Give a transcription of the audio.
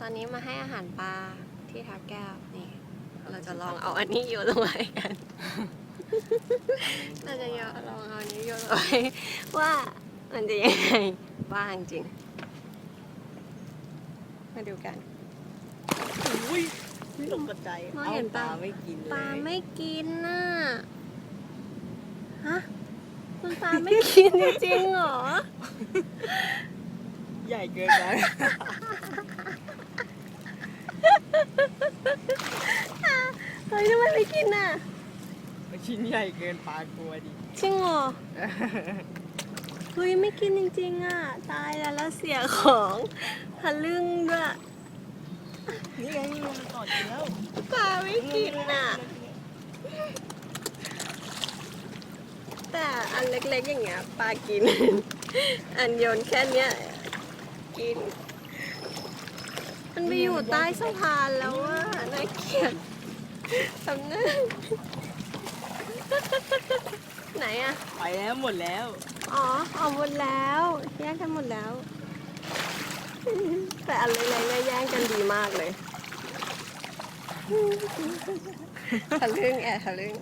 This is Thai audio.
ตอนนี้มาให้อาหารปลาที่ทับแก้วนี่ เราจะลองเอาอันนี้โยนลงไปกันเราจะโยนลองเอาอันนี้โยนลงไปว่ามันจะยังไงบ้างจริง มาดูกันอุ้ยไม่ตกใจมองเห็นปลาปลาไม่กินเลยปลาไม่กินน่ะฮะคุณปลาไม่กินจริงๆเหรอ ใหญ่เกินไป เฮ้ยทำไมไม่กินน่ะมันชิ้นใหญ่เกินปลากลัวดิจริงเหรอเฮ้ยไม่กินจริงๆอะ ตายแล้วแล้วเสียของทะลึ่งด้วย นี่ไงมันกอดกินแล้วปลาไม่กินน่ะ แต่อันเล็กๆอย่างเงี้ยปลากิน อันโยนแค่เนี้ยกิน มันไปอยู่ใต้สะพานแล้วอะน่าเกลียดทำหน้าไหนอะไปแล้วหมดแล้วอ๋อออกหมดแล้ว แยกกันหมดแล้ว แต่อันเล็กๆเนี่ยแย่งกันดีมากเลยทะลึ่งแอบทะลึ่ง